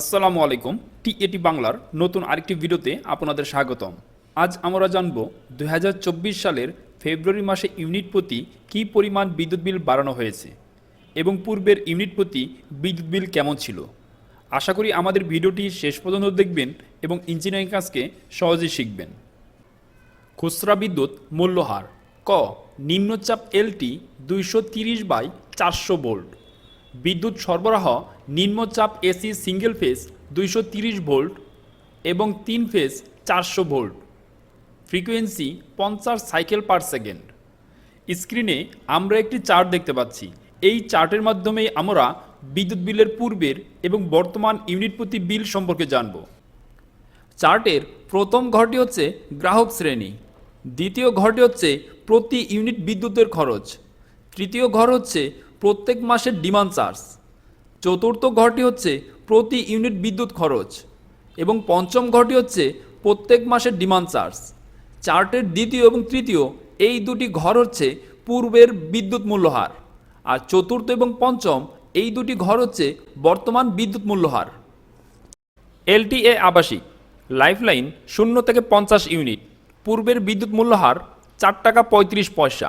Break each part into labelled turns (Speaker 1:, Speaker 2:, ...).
Speaker 1: আসসালামু আলাইকুম, টি এটি বাংলার নতুন আরেকটি ভিডিওতে আপনাদের স্বাগতম। আজ আমরা জানব দু হাজার চব্বিশ সালের ফেব্রুয়ারি মাসে ইউনিট প্রতি কী পরিমাণ বিদ্যুৎ বিল বাড়ানো হয়েছে এবং পূর্বের ইউনিট প্রতি বিদ্যুৎ বিল কেমন ছিল। আশা করি আমাদের ভিডিওটি শেষ পর্যন্ত দেখবেন এবং ইঞ্জিনিয়ারিং কাজকে সহজেই শিখবেন। খুচরা বিদ্যুৎ মূল্যহার, ক, নিম্নচাপ এলটি দুইশো তিরিশ বাই চারশো ভোল্ট। বিদ্যুৎ সরবরাহ, নিম্নচাপ এসি সিঙ্গেল ফেজ দুইশো ভোল্ট এবং তিন ফেজ চারশো ভোল্ট। ফ্রিকোয়েন্সি পঞ্চাশ সাইকেল পার সেকেন্ড। স্ক্রিনে আমরা একটি চার্ট দেখতে পাচ্ছি। এই চার্টের মাধ্যমে আমরা বিদ্যুৎ বিলের পূর্বের এবং বর্তমান ইউনিট প্রতি বিল সম্পর্কে জানব। চার্টের প্রথম ঘরটি হচ্ছে গ্রাহক শ্রেণি। দ্বিতীয় ঘরটি হচ্ছে প্রতি ইউনিট বিদ্যুতের খরচ। তৃতীয় ঘর হচ্ছে প্রত্যেক মাসের ডিমান্ড চার্জ। চতুর্থ ঘরটি হচ্ছে প্রতি ইউনিট বিদ্যুৎ খরচ। এবং পঞ্চম ঘরটি হচ্ছে প্রত্যেক মাসের ডিমান্ড চার্জ। চার্টের দ্বিতীয় এবং তৃতীয় এই দুটি ঘর হচ্ছে পূর্বের বিদ্যুৎ মূল্যহার আর চতুর্থ এবং পঞ্চম এই দুটি ঘর হচ্ছে বর্তমান বিদ্যুৎ মূল্যহার এলটিএ আবাসিক, লাইফলাইন শূন্য থেকে পঞ্চাশ ইউনিট। পূর্বের বিদ্যুৎ মূল্যহার চার টাকা পঁয়ত্রিশ পয়সা।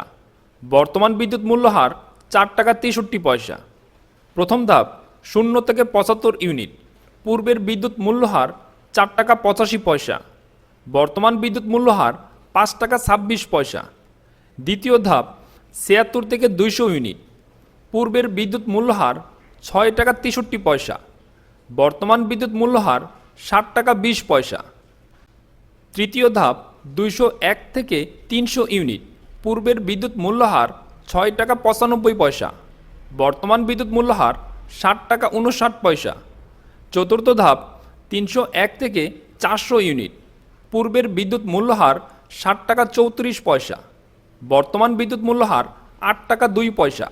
Speaker 1: বর্তমান বিদ্যুৎ মূল্যহার চার টাকা তেষট্টি পয়সা। প্রথম ধাপ, শূন্য থেকে পঁচাত্তর ইউনিট। পূর্বের বিদ্যুৎ মূল্যহার চার টাকা পঁচাশি পয়সা। বর্তমান বিদ্যুৎ মূল্যহার পাঁচ টাকা ছাব্বিশ পয়সা। দ্বিতীয় ধাপ, ছিয়াত্তর থেকে দুইশো ইউনিট। পূর্বের বিদ্যুৎ মূল্যহার ছয় টাকা তেষট্টি পয়সা। বর্তমান বিদ্যুৎ মূল্যহার ষাট টাকা বিশ পয়সা। তৃতীয় ধাপ, দুইশো এক থেকে তিনশো ইউনিট। পূর্বের বিদ্যুৎ মূল্যহার ছয় টাকা পঁচানব্বই পয়সা, বর্তমান বিদ্যুৎ মূল্যহার ষাট টাকা উনষাট পয়সা। চতুর্থ ধাপ, তিনশো এক থেকে চারশো ইউনিট, পূর্বের বিদ্যুৎ মূল্যহার ষাট টাকা চৌত্রিশ পয়সা, বর্তমান বিদ্যুৎ মূল্যহার আট টাকা দুই পয়সা।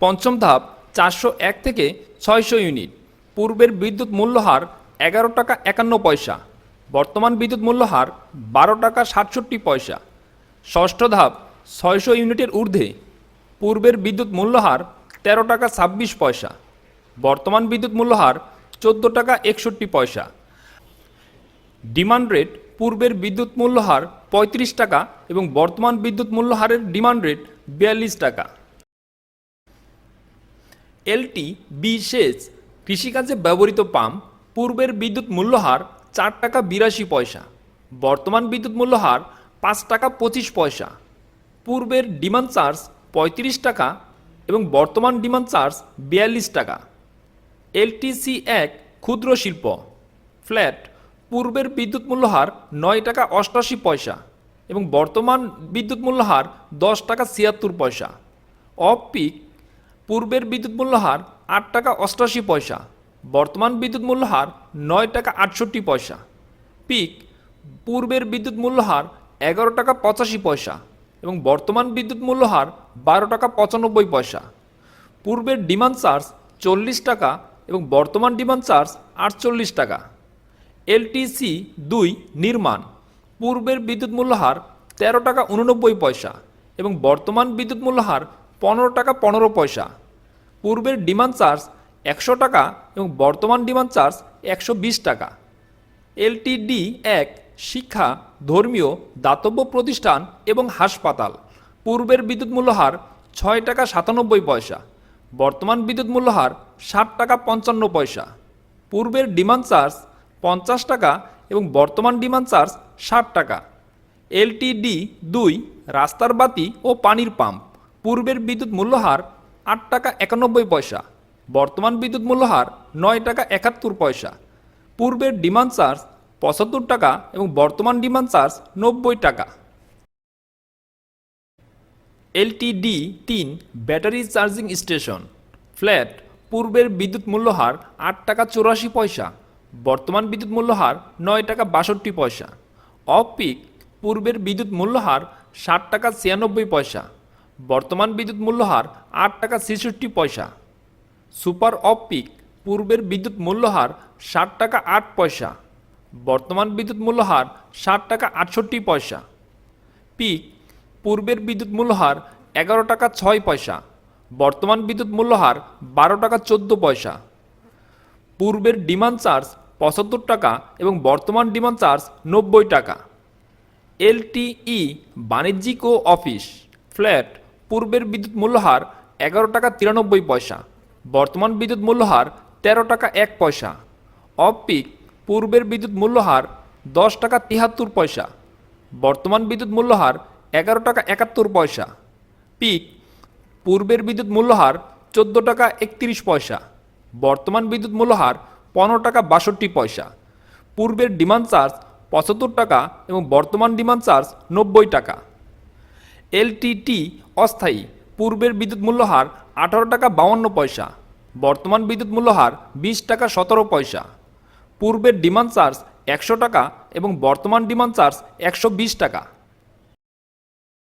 Speaker 1: পঞ্চম ধাপ, চারশো এক থেকে ছয়শো ইউনিট, পূর্বের বিদ্যুৎ মূল্যহার এগারো টাকা একান্ন পয়সা, বর্তমান বিদ্যুৎ মূল্যহার বারো টাকা সাতষট্টি পয়সা। ষষ্ঠ ধাপ, ছয়শো ইউনিটের ঊর্ধ্বে। পূর্বের বিদ্যুৎ মূল্যহার তেরো টাকা ছাব্বিশ পয়সা। বর্তমান বিদ্যুৎ মূল্যহার চোদ্দ টাকা একষট্টি পয়সা। ডিমান্ড রেট পূর্বের বিদ্যুৎ মূল্যহার পঁয়ত্রিশ টাকা এবং বর্তমান বিদ্যুৎ মূল্যহারের ডিমান্ড রেট বিয়াল্লিশ টাকা। এলটি বিশেষ কৃষিকাজে ব্যবহৃত পাম্প পূর্বের বিদ্যুৎ মূল্যহার চার টাকা বিরাশি পয়সা। বর্তমান বিদ্যুৎ মূল্যহার পাঁচ টাকা পঁচিশ পয়সা। পূর্বের ডিমান্ড চার্জ পঁয়ত্রিশ টাকা এবং বর্তমান ডিমান্ড চার্জ বিয়াল্লিশ টাকা। এলটিসি এক ক্ষুদ্র শিল্প। ফ্ল্যাট পূর্বের বিদ্যুৎ মূল্যহার নয় টাকা অষ্টাশি পয়সা এবং বর্তমান বিদ্যুৎ মূল্যহার দশ টাকা ছিয়াত্তর পয়সা। অফ পিক পূর্বের বিদ্যুৎ মূল্যহার আট টাকা অষ্টাশি পয়সা, বর্তমান বিদ্যুৎ মূল্যহার নয় টাকা আটষট্টি পয়সা। পিক পূর্বের বিদ্যুৎ মূল্যহার এগারো টাকা পঁচাশি পয়সা এবং বর্তমান বিদ্যুৎ মূল্যহার বারো টাকা পঁচানব্বই পয়সা। পূর্বের ডিমান্ড চার্জ চল্লিশ টাকা এবং বর্তমান ডিমান্ড চার্জ আটচল্লিশ টাকা। এলটিসি দুই নির্মাণ, পূর্বের বিদ্যুৎ মূল্যহার তেরো টাকা উননব্বই পয়সা এবং বর্তমান বিদ্যুৎ মূল্যহার পনেরো টাকা পনেরো পয়সা। পূর্বের ডিমান্ড চার্জ একশো টাকা এবং বর্তমান ডিমান্ড চার্জ একশো বিশ টাকা। এলটিডি এক শিক্ষা, ধর্মীয়, দাতব্য প্রতিষ্ঠান এবং হাসপাতাল। পূর্বের বিদ্যুৎ মূল্যহার ছয় টাকা সাতানব্বই পয়সা। বর্তমান বিদ্যুৎ মূল্যহার ষাট টাকা পঞ্চান্ন পয়সা। পূর্বের ডিমান্ড চার্জ পঞ্চাশ টাকা এবং বর্তমান ডিমান্ড চার্জ ষাট টাকা। এলটিডি দুই রাস্তার বাতি ও পানির পাম্প। পূর্বের বিদ্যুৎ মূল্যহার আট টাকা একানব্বই পয়সা। বর্তমান বিদ্যুৎ মূল্যহার নয় টাকা একাত্তর পয়সা। পূর্বের ডিমান্ড চার্জ পঁচাত্তর টাকা এবং বর্তমান ডিমান্ড চার্জ নব্বই টাকা। এলটিডি তিন ব্যাটারি চার্জিং স্টেশন। ফ্ল্যাট পূর্বের বিদ্যুৎ মূল্যহার আট টাকা চৌরাশি পয়সা, বর্তমান বিদ্যুৎ মূল্যহার নয় টাকা বাষট্টি পয়সা। অফ পিক পূর্বের বিদ্যুৎ মূল্যহার ষাট টাকা ছিয়ানব্বই পয়সা, বর্তমান বিদ্যুৎ মূল্যহার আট টাকা ছেষট্টি পয়সা। সুপার অফ পিক পূর্বের বিদ্যুৎ মূল্যহার ষাট টাকা আট পয়সা বর্তমান বিদ্যুৎ মূল্যহার ষাট টাকা আটষট্টি পয়সা। পিক, পূর্বের বিদ্যুৎ মূল্যহার এগারো টাকা ছয় পয়সা। বর্তমান বিদ্যুৎ মূল্যহার বারো টাকা চোদ্দ পয়সা। পূর্বের ডিমান্ড চার্জ পঁচাত্তর টাকা এবং বর্তমান ডিমান্ড চার্জ নব্বই টাকা। এলটিই, বাণিজ্যিক ও অফিস। ফ্ল্যাট, পূর্বের বিদ্যুৎ মূল্যহার এগারো টাকা তিরানব্বই পয়সা। বর্তমান বিদ্যুৎ মূল্যহার তেরো টাকা এক পয়সা। অফ পিক পূর্বের বিদ্যুৎ মূল্যহার দশ টাকা তিহাত্তর পয়সা, বর্তমান বিদ্যুৎ মূল্যহার এগারো টাকা একাত্তর পয়সা। পিক, পূর্বের বিদ্যুৎ মূল্যহার চোদ্দ টাকা একত্রিশ পয়সা, বর্তমান বিদ্যুৎ মূল্যহার পনেরো টাকা বাষট্টি পয়সা। পূর্বের ডিমান্ড চার্জ পঁচাত্তর টাকা এবং বর্তমান ডিমান্ড চার্জ নব্বই টাকা। এলটিটি অস্থায়ী, পূর্বের বিদ্যুৎ মূল্যহার আঠারো টাকা বাউন্ন পয়সা, বর্তমান বিদ্যুৎ মূল্যহার বিশ টাকা সতেরো পয়সা। পূর্বের ডিমান্ড চার্জ একশো টাকা এবং বর্তমান ডিমান্ড চার্জ একশো বিশ টাকা।